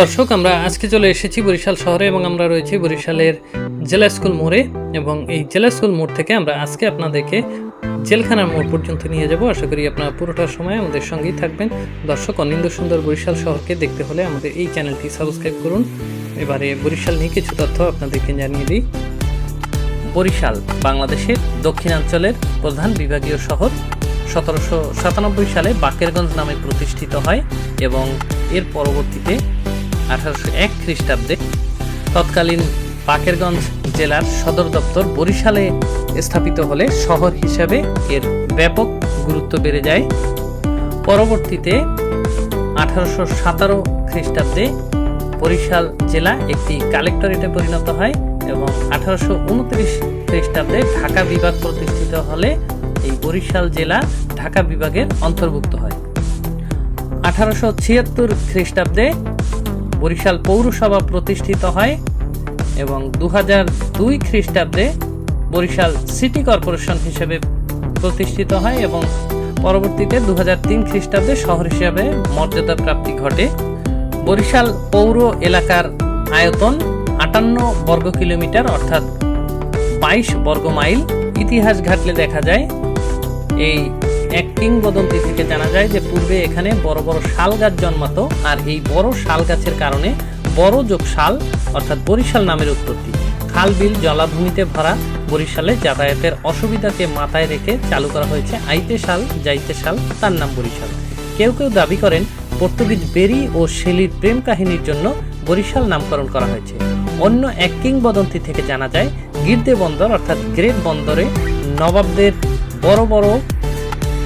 দর্শক, আমরা আজকে চলে এসেছি বরিশাল শহরে এবং আমরা রয়েছি বরিশালের জেলা স্কুল মোড়ে এবং এই জেলা স্কুল মোড় থেকে আমরা আজকে আপনাদেরকে জেলখানার মোড় পর্যন্ত নিয়ে যাব। আশা করি আপনারা পুরোটা সময় আমাদের সঙ্গেই থাকবেন। দর্শক, অনিন্দ সুন্দর বরিশাল শহরকে দেখতে হলে আমাদের এই চ্যানেলটি সাবস্ক্রাইব করুন। এবারে বরিশাল নিয়ে কিছু তথ্য আপনাদেরকে জানিয়ে দিই। বরিশাল, বাংলাদেশের দক্ষিণাঞ্চলের প্রধান বিভাগীয় শহর। সতেরোশো সাতানব্বই সালে বাকেরগঞ্জ নামে প্রতিষ্ঠিত হয় এবং এর পরবর্তীতে আঠারোশো এক খ্রিস্টাব্দে তৎকালীন বাকেরগঞ্জ জেলার সদর দপ্তর বরিশালে স্থাপিত হলে শহর হিসাবে এর ব্যাপক গুরুত্ব বেড়ে যায়। পরবর্তীতে আঠারোশো সাতারো খ্রিস্টাব্দে বরিশাল জেলা একটি কালেক্টরেটে পরিণত হয় এবং আঠারোশো উনত্রিশ খ্রিস্টাব্দে ঢাকা বিভাগ প্রতিষ্ঠিত হলে এই বরিশাল জেলা ঢাকা বিভাগের অন্তর্ভুক্ত হয়। আঠারোশো ছিয়াত্তর খ্রিস্টাব্দে বরিশাল পৌরসভা প্রতিষ্ঠিত হয় এবং দু হাজার দুই খ্রিস্টাব্দে বরিশাল সিটি কর্পোরেশন হিসেবে প্রতিষ্ঠিত হয় এবং পরবর্তীতে দু হাজার তিন খ্রিস্টাব্দে শহর হিসেবে মর্যাদা প্রাপ্তি ঘটে। বরিশাল পৌর এলাকার আয়তন আটান্ন বর্গ কিলোমিটার, অর্থাৎ বাইশ বর্গ মাইল। ইতিহাস ঘাটলে দেখা যায়, এই এক কিংবদন্তি থেকে জানা যায় যে পূর্বে এখানে বড় বড় শাল গাছ জন্মাতো, আর এই বড় শাল গাছের কারণে বড় যোগ শাল, অর্থাৎ বরিশাল নামের উৎপত্তি। খাল বিল জলাভূমিতে ভরা বরিশালে যাতায়াতের অসুবিধাকে মাথায় রেখে চালু করা হয়েছে আইতে শাল, যাইতে শাল, তার নাম বরিশাল। কেউ কেউ দাবি করেন পর্তুগিজ বেরি ও শেলির প্রেম কাহিনীর জন্য বরিশাল নামকরণ করা হয়েছে। অন্য এক কিংবদন্তি থেকে জানা যায়, গির্দে বন্দর, অর্থাৎ গ্রেট বন্দরে নবাবদের বড় বড়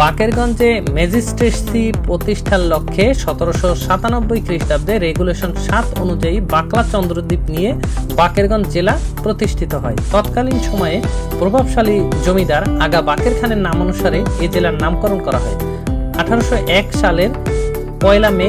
বাকেরগঞ্জে ম্যাজিস্ট্রেসি প্রতিষ্ঠার লক্ষ্যে সতেরোশো সাতানব্বই খ্রিস্টাব্দে রেগুলেশন সাত অনুযায়ী বাকলা চন্দ্রদ্বীপ নিয়ে বাকেরগঞ্জ জেলা প্রতিষ্ঠিত হয়। তৎকালীন সময়ে প্রভাবশালী জমিদার আগা বাকের খানের নাম অনুসারে এ জেলার নামকরণ করা হয়। আঠারোশো এক সালের পয়লা মে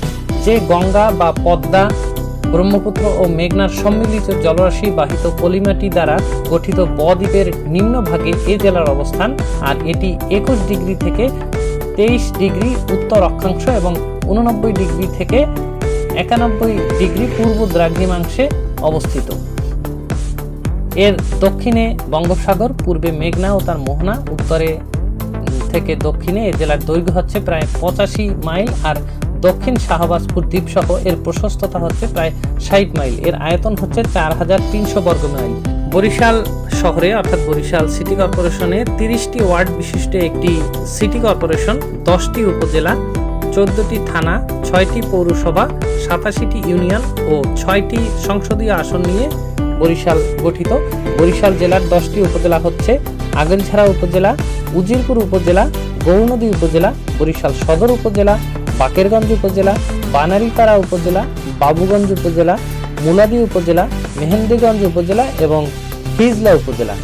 যে গঙ্গা বা পদ্মা, ব্রহ্মপুত্র ও মেঘনার সম্মিলিত জলরাশি বাহিত পলিমাটি দ্বারা গঠিত বদ্বীপের নিম্নভাগে এ জেলার অবস্থান, আর এটি একুশ ডিগ্রি থেকে তেইশ ডিগ্রি উত্তর অক্ষাংশ এবং উননব্বই ডিগ্রি থেকে একানব্বই ডিগ্রি পূর্ব দ্রাঘিমাংশে অবস্থিত। এর দক্ষিণে বঙ্গোপসাগর, পূর্বে মেঘনা ও তার মোহনা, উত্তরে থেকে দক্ষিণে এ জেলার দৈর্ঘ্য হচ্ছে প্রায় পঁচাশি মাইল, আর দক্ষিণ শাহবাজপুর দ্বীপ সহ এর প্রশস্ততা হচ্ছে প্রায় ষাট মাইল। এর আয়তন হচ্ছে চার হাজার তিনশো বর্গ মাইল। বরিশাল শহরে, অর্থাৎ বরিশাল সিটি কর্পোরেশনে তিরিশটি ওয়ার্ড বিশিষ্ট একটি সিটি কর্পোরেশন, দশটি উপজেলা, চোদ্দটি থানা, ছয়টি পৌরসভা, সাতাশিটি ইউনিয়ন ও ছয়টি সংসদীয় আসন নিয়ে বরিশাল গঠিত। বরিশাল জেলার দশটি উপজেলা হচ্ছে আগলঝাড়া উপজেলা, উজিরপুর উপজেলা গৌরনদী উপজেলা, বরিশাল সদর উপজেলা বাকেরগঞ্জ উপজেলা, বানারীপাড়া উপজেলা, বাবুগঞ্জ উপজেলা, মুলাদি উপজেলা, মেহেন্দিগঞ্জ উপজেলা এবং হিজলা উপজেলা।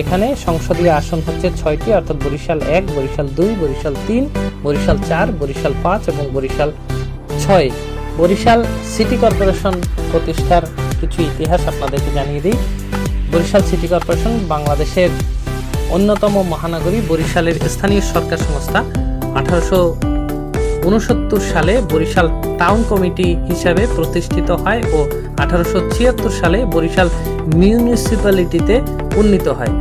এখানে সংসদীয় আসন হচ্ছে ছয়টি, অর্থাৎ বরিশাল এক, বরিশাল দুই, বরিশাল তিন, বরিশাল চার, বরিশাল পাঁচ এবং বরিশাল ছয়। বরিশাল সিটি কর্পোরেশন প্রতিষ্ঠার কিছু ইতিহাস আপনাদেরকে জানিয়ে দিই। বরিশাল সিটি কর্পোরেশন বাংলাদেশের অন্যতম মহানগরী, বরিশালের স্থানীয় সরকার সংস্থা। আঠারোশো উনসত্তর সালে বরিশাল টাউন কমিটি হিসাবে প্রতিষ্ঠিত হয় ও আঠারোশো ছিয়াত্তর সালে বরিশাল মিউনিসিপ্যালিটিতে উন্নীত হয়।